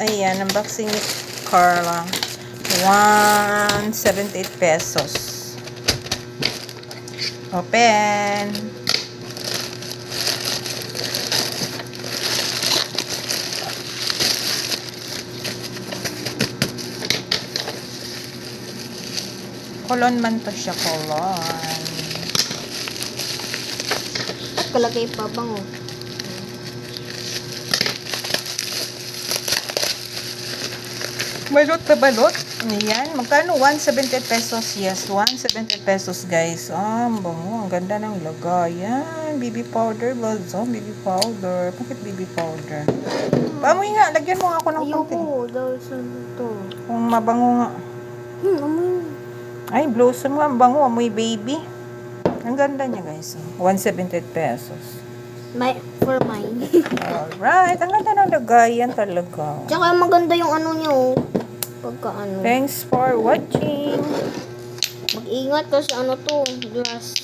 Ayan, unboxing ni Carla. 178 pesos. Open. Kolon man to siya, kolon. Kalagay pa bang oh. Balot na balot. Ayan. Magkano? 170 pesos. Yes, 170 pesos, guys. Ah, ang bango. Ang ganda ng lagayan. Baby powder. Balsam. Baby powder. Bakit baby powder? Pamoy nga. Lagyan mo ako ng konti. Ayoko, dahil sa ito. Kung mabango nga. Hmm, amoy. Ay, blossom nga. Ang bango. Amoy baby. Ang ganda niya, guys. 170 pesos. My, for mine. Alright. Ang ganda ng lagayan talaga. Tsaka maganda yung ano niyo. Oh. Pagka ano. Thanks for watching. Mag-ingat kasi ano to, glass.